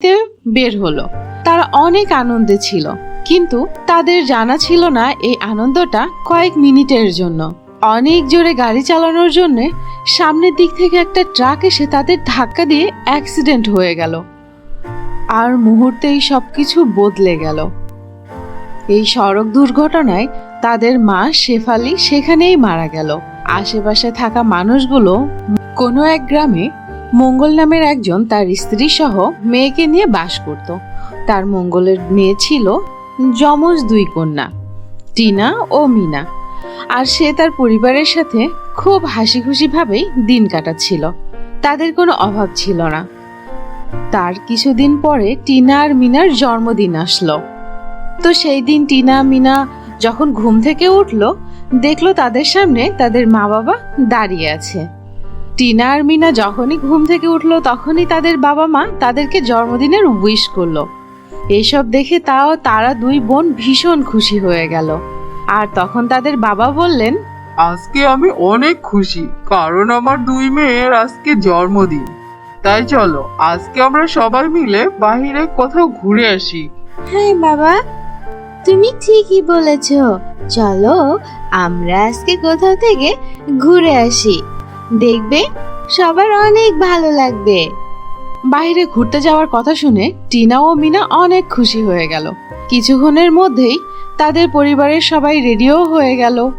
তে বের হলো। তারা অনেক আনন্দে ছিল, কিন্তু তাদের জানা ছিল না এই আনন্দটা কয়েক মিনিটের জন্য। অনেক জোরে গাড়ি চালানোর জন্য সামনের দিক থেকে একটা ট্রাক এসে তাদের ধাক্কা দিয়ে অ্যাক্সিডেন্ট হয়ে গেল। আর মুহূর্তেই সবকিছু বদলে গেল। এই সড়ক দুর্ঘটনায় তাদের মা শেফালি সেখানেই মারা গেল। আশেপাশে থাকা মানুষগুলো কোনো এক গ্রামে মঙ্গল নামের একজন তার স্ত্রী সহ মেয়েকে নিয়ে বাস করত। তার মঙ্গলের মেয়ে ছিল যমজ দুই কন্যা, টিনা ও মিনা। আর সে তার পরিবারের সাথে খুব হাসি খুশি ভাবেই দিন কাটাচ্ছিল। তাদের কোনো অভাব ছিল না। তার কিছুদিন পরে টিনা আর মিনার জন্মদিন আসলো। তো সেই দিন টিনা, মিনা যখন ঘুম থেকে উঠল, দেখল তাদের সামনে তাদের মা বাবা দাঁড়িয়ে আছে। টিনা আর মিনা যখনই ঘুম থেকে উঠল তখনই তাদের বাবা মা তাদেরকে জন্মদিনের উইশ করল। এসব দেখে তাও তারা দুই বোন ভীষণ খুশি হয়ে গেল। আর তখন তাদের বাবা বললেন আজকে আমি অনেক খুশি কারণ আমার দুই মেয়ের আজকে জন্মদিন। তাই চলো আজকে আমরা সবাই মিলে বাইরে কোথাও ঘুরে আসি। হ্যাঁ বাবা তুমি ঠিকই বলেছ। চলো আমরা আজকে কোথাও থেকে ঘুরে আসি। দেখবে সবার অনেক ভালো লাগবে। বাইরে ঘুরতে যাওয়ার কথা শুনে টিনা ও মিনা অনেক খুশি হয়ে গেল। কিছুক্ষণের মধ্যেই তাদের পরিবারের সবাই রেডিও হয়ে গেল।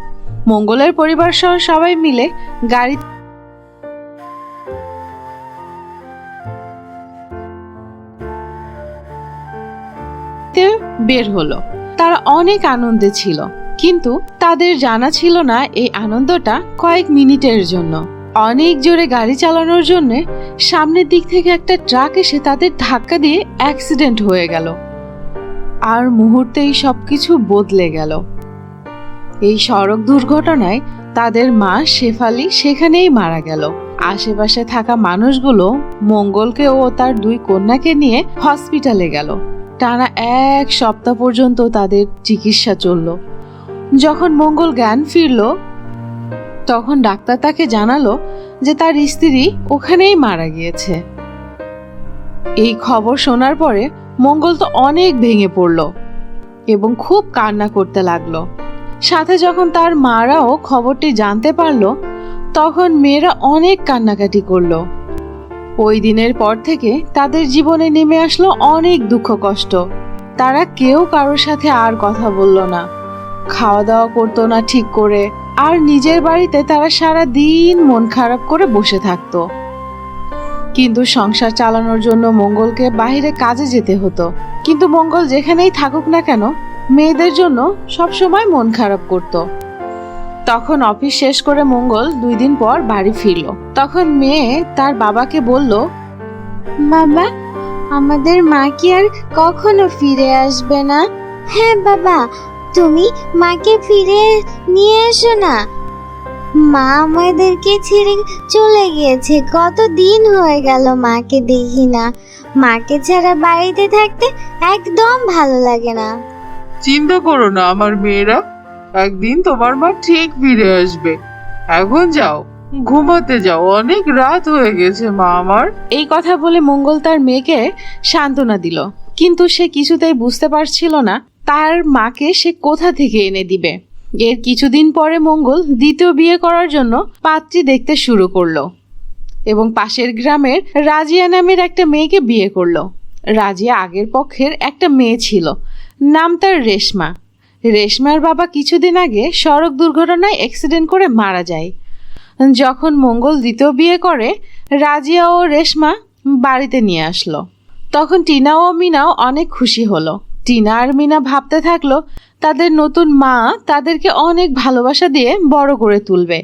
মঙ্গলের পরিবার সহ সবাই মিলে গাড়ি বের হলো। তারা অনেক আনন্দে ছিল, কিন্তু তাদের জানা ছিল না এই আনন্দটা কয়েক মিনিটের জন্য। অনেক জোরে গাড়ি চালানোর জন্য সামনের দিক থেকে একটা ট্রাক এসে তাদের ধাক্কা দিয়ে অ্যাক্সিডেন্ট হয়ে গেল। আর মুহূর্তেই সবকিছু বদলে গেল। এই সড়ক দুর্ঘটনায় তাদের মা শেফালি সেখানেই মারা গেল। আশেপাশে থাকা মানুষগুলো মঙ্গলকে ও তার দুই কন্যাকে নিয়ে হসপিটালে গেল। টানা এক সপ্তাহ পর্যন্ত তাদের চিকিৎসা চলল। যখন মঙ্গল জ্ঞান ফিরল তখন ডাক্তার তাকে জানালো যে তার স্ত্রী ওখানেই মারা গিয়েছে। এই খবর শোনার পরে মঙ্গল তো অনেক ভেঙে পড়ল এবং খুব কান্না করতে লাগল। সাথে যখন তার মারাও খবরটি জানতে পারল, তখন মেয়েরা অনেক কান্নাকাটি করল। ওই দিনের পর থেকে তাদের জীবনে নেমে আসলো অনেক দুঃখ কষ্ট। তারা কেউ কারোর সাথে আর কথা বলল না। খাওয়া দাওয়া করতো না ঠিক করে। আর নিজের বাড়িতে তারা সারা দিন মন খারাপ করে বসে থাকতো। কিন্তু সংসার চালানোর জন্য মঙ্গলকে বাইরে কাজে যেতে হতো। কিন্তু মঙ্গল যেখানেই থাকুক না কেন, মেয়েদের জন্য সবসময় মন খারাপ করত। তখন অফিস শেষ করে মঙ্গল দুই দিন পর বাড়ি ফিরল। তখন মেয়ে তার বাবাকে বলল বাবা আমাদের মা কি আর কখনো ফিরে আসবে না? হ্যাঁ বাবা তুমি মাকে ফিরে নিয়ে এসো না। মা আমাদেরকে ছেড়ে চলে গিয়েছে। কত দিন হয়ে গেল মাকে দেখি না। মাকে ছাড়া বাড়িতে থাকতে একদম ভালো লাগে না। চিন্তা করো না আমার মেয়েরা। একদিন তোমার মা ঠিক ফিরে আসবে। এখন যাও ঘুমাতে যাও। অনেক রাত হয়ে গেছে মা আমার। এই কথা বলে মঙ্গল তার মেয়েকে সান্ত্বনা দিল। কিন্তু সে কিছুতেই বুঝতে পারছিল না তার মাকে সে কোথা থেকে এনে দিবে? এর কিছুদিন পরে মঙ্গল দ্বিতীয় বিয়ে করার জন্য পাত্রী দেখতে শুরু করল এবং পাশের গ্রামের রাজিয়া নামের একটা মেয়েকে বিয়ে করল। রাজিয়া আগের পক্ষের একটা মেয়ে ছিল, নাম তার রেশমা। রেশমার বাবা কিছুদিন আগে সড়ক দুর্ঘটনায় অ্যাক্সিডেন্ট করে মারা যায়। যখন মঙ্গল দ্বিতীয় বিয়ে করে, রাজিয়া ও রেশমা বাড়িতে নিয়ে আসলো। তখন টিনা ও মিনাও অনেক খুশি হলো। টিনা আর মিনা ভাবতে থাকল তাদের নতুন মা তাদেরকে অনেক ভালোবাসা দিয়ে বড় করে তুলবে,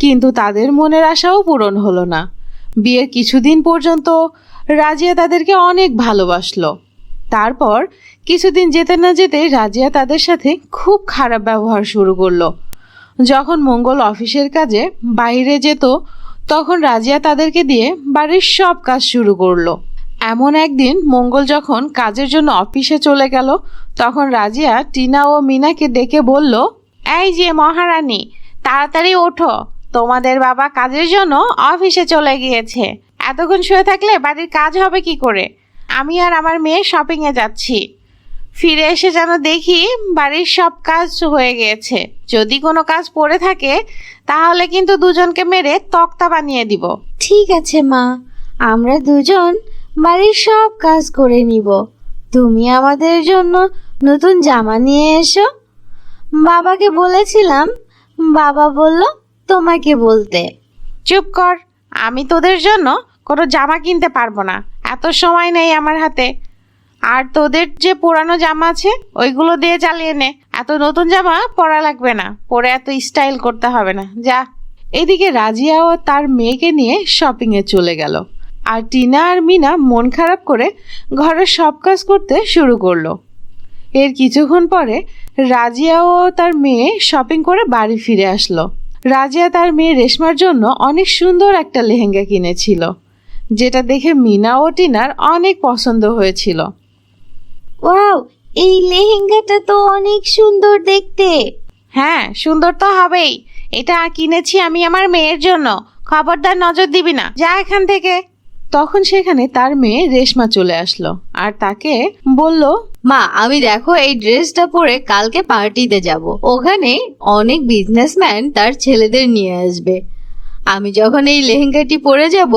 কিন্তু তাদের মনের আশাও পূরণ হলো না। বিয়ের কিছুদিন পর্যন্ত রাজিয়া তাদেরকে অনেক ভালোবাসলো। তারপর কিছুদিন যেতে না যেতে রাজিয়া তাদের সাথে খুব খারাপ ব্যবহার শুরু করল। যখন মঙ্গল অফিসের কাজে বাইরে যেত, তখন রাজিয়া তাদেরকে দিয়ে বাড়ির সব কাজ শুরু করল। এমন একদিন মঙ্গল যখন কাজের জন্য অফিসে চলে গেল, তখন রাজিয়া টিনা ও মিনাকে ডেকে বলল, এই যে মহারানী, তাড়াতাড়ি ওঠো। তোমাদের বাবা কাজের জন্য অফিসে চলে গিয়েছে। এতক্ষণ শুয়ে থাকলে বাড়ির কাজ হবে কি করে? আমি আর আমার মেয়ে শপিংয়ে যাচ্ছি। ফিরে এসে যেন দেখি বাড়ির সব কাজ হয়ে গিয়েছে। যদি কোনো কাজ পড়ে থাকে, তাহলে কিন্তু দুজনকে মেরে তক্তা বানিয়ে দিব। ঠিক আছে মা, আমরা দুজন বাড়ির সব কাজ করে নিব। তুমি আমাদের জন্য নতুন জামা নিয়ে এসো। বাবাকে বলেছিলাম, বাবা বলল তোমাকে বলতে। চুপ কর, আমি তোদের জন্য কোনো জামা কিনতে পারব না। এত সময় নেই আমার হাতে। আর তোদের যে পুরানো জামা আছে, ওইগুলো দিয়ে চালিয়ে নে। এত নতুন জামা পরা লাগবে না। পরে এত স্টাইল করতে হবে না। যা। এদিকে রাজিয়াও তার মেয়েকে নিয়ে শপিংয়ে চলে গেল। আর টিনা আর মিনা মন খারাপ করে ঘরের সব কাজ করতে শুরু করল। এর কিছুক্ষণ পরে রাজিয়া ও তার মেয়ে শপিং করে বাড়ি ফিরে আসলো। রাজিয়া তার মেয়ে রেশমার জন্য অনেক সুন্দর একটা লেহেঙ্গা কিনেছিল যেটা দেখে মিনা ও টিনার অনেক পছন্দ হয়েছিল। ওয়াও এই লেহেঙ্গাটা তো অনেক সুন্দর দেখতে। হ্যাঁ সুন্দর তো হবেই। এটা কিনেছি আমি আমার মেয়ের জন্য। খবরদার নজর দিবি না। যা এখান থেকে। তখন সেখানে তার মেয়ে রেশমা চলে আসলো আর তাকে বলল, মা, আমি দেখো এই ড্রেসটা পরে কালকে পার্টিতে যাব। ওখানে অনেক বিজনেসম্যান তার ছেলেদের নিয়ে আসবে। আমি যখন এই লেহেঙ্গাটি পরে যাব,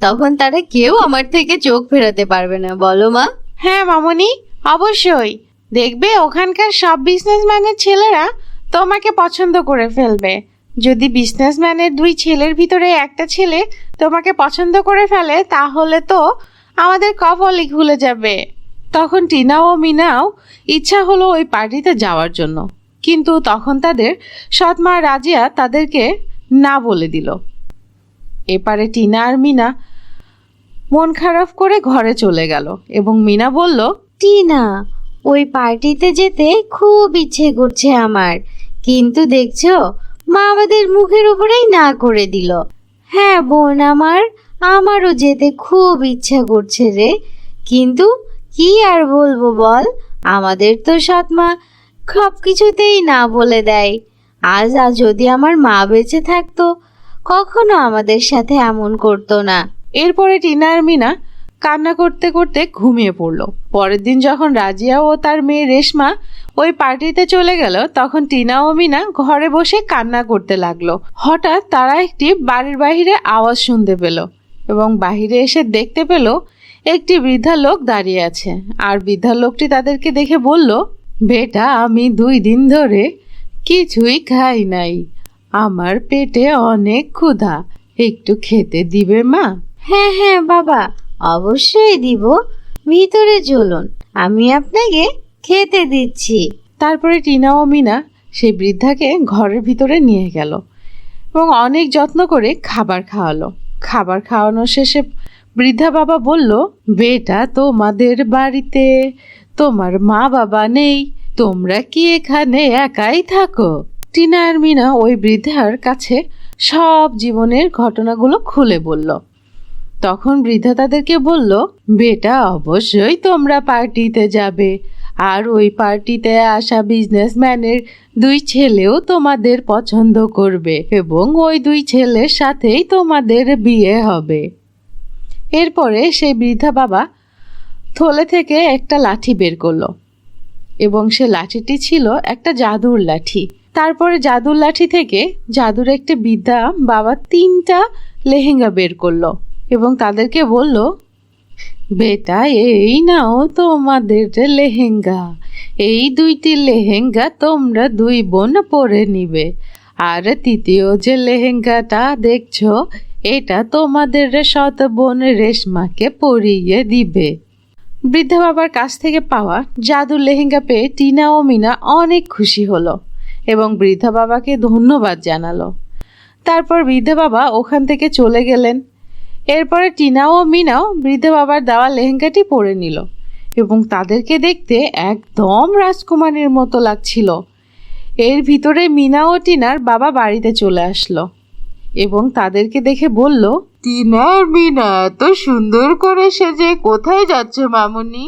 তখন তারা কেউ আমার থেকে চোখ ফেরাতে পারবে না। বলো, মা। হ্যাঁ মামনি, অবশ্যই। দেখবে, ওখানকার সব বিজনেসম্যানের ছেলেরা তোমাকে পছন্দ করে ফেলবে। যদি বিজনেসম্যানের দুই ছেলের ভিতরে একটা ছেলে তোমাকে পছন্দ করে ফেলে, তাহলে তো আমাদের কপালই খুলে যাবে। তখন টিনা ও মিনাও ইচ্ছা হলো ওই পার্টিতে যাওয়ার জন্য। কিন্তু তখন তাদের সৎমা রাজিয়া তাদেরকে না বলে দিল। এপারে টিনা আর মিনা মন খারাপ করে ঘরে চলে গেল এবং মিনা বলল, টিনা, ওই পার্টিতে যেতে খুব ইচ্ছে করছে আমার। কিন্তু দেখছ মা আমাদের মুখের উপরেই না করে দিল। হ্যাঁ বোন আমার, আমারও যেতে খুব ইচ্ছা করছে রে। কিন্তু কি আর বলব বল, আমাদের তো সৎ মা সব কিছুতেই না বলে দেয়। আজ আজ যদি আমার মা বেঁচে থাকতো, কখনো আমাদের সাথে এমন করতো না। এরপরে টিনা আর মিনা কান্না করতে করতে ঘুমিয়ে পড়ল। পরের দিন যখন রাজিয়া ও তার মেয়ে রেশমা ওই পার্টিতে চলে গেল, তখন টিনা ও মিনা ঘরে বসে কান্না করতে লাগল। হঠাৎ তারা একটি বাড়ির বাহিরে আওয়াজ শুনতে পেল এবং বাহিরে এসে দেখতে পেল একটি বৃদ্ধা লোক দাঁড়িয়ে আছে। আর বৃদ্ধা লোকটি তাদেরকে দেখে বলল, বেটা, আমি দুই দিন ধরে কিছুই খাই নাই। আমার পেটে অনেক ক্ষুধা। একটু খেতে দিবে মা? হ্যাঁ হ্যাঁ বাবা। অবশ্যই দিব। ভিতরে চলুন আমি আপনাকে খেতে দিচ্ছি। তারপরে টিনা ও মিনা সেই বৃদ্ধাকে ঘরের ভিতরে নিয়ে গেল এবং অনেক যত্ন করে খাবার খাওয়ালো। খাবার খাওয়ানোর শেষে বৃদ্ধা বাবা বলল, বেটা, তোমাদের বাড়িতে তোমার মা বাবা নেই, তোমরা কি এখানে একাই থাকো? টিনা আর মিনা ওই বৃদ্ধার কাছে সব জীবনের ঘটনাগুলো খুলে বলল। তখন বৃদ্ধা তাদেরকে বলল, বেটা, অবশ্যই তোমরা পার্টিতে যাবে। আর ওই পার্টিতে আসা বিজনেসম্যানের দুই ছেলেও তোমাদের পছন্দ করবে এবং ওই দুই ছেলের সাথেই তোমাদের বিয়ে হবে। এরপরে সেই বৃদ্ধা বাবা থলে থেকে একটা লাঠি বের করল এবং সে লাঠিটি ছিল একটা জাদুর লাঠি। তারপরে জাদুর লাঠি থেকে জাদুর একটা বিদ্যা বাবা তিনটা লেহেঙ্গা বের করল। এবং তাদেরকে বলল, বেটা, এই নাও তোমাদের লেহেঙ্গা। এই দুইটি লেহেঙ্গা তোমরা দুই বোন পরে নিবে। আর তৃতীয় যে লেহেঙ্গাটা দেখছ, এটা তোমাদের সৎ বোন রেশমাকে পরিয়ে দিবে। বৃদ্ধা বাবার কাছ থেকে পাওয়া জাদুর লেহেঙ্গা পেয়ে টিনা ও মিনা অনেক খুশি হলো এবং বৃদ্ধা বাবাকে ধন্যবাদ জানালো। তারপর বৃদ্ধা বাবা ওখান থেকে চলে গেলেন। এরপরে টিনা ও মিনাও বৃদ্ধ বাবার দেওয়া লেহেঙ্গাটি পরে নিল এবং তাদেরকে দেখতে একদম রাজকুমারীর মতো লাগছিল। এর ভিতরে মিনা ও টিনার বাবা বাড়িতে চলে আসলো এবং তাদেরকে দেখে বলল, টিনা আর মিনা, এত সুন্দর করে সে যে কোথায় যাচ্ছে মামুনি?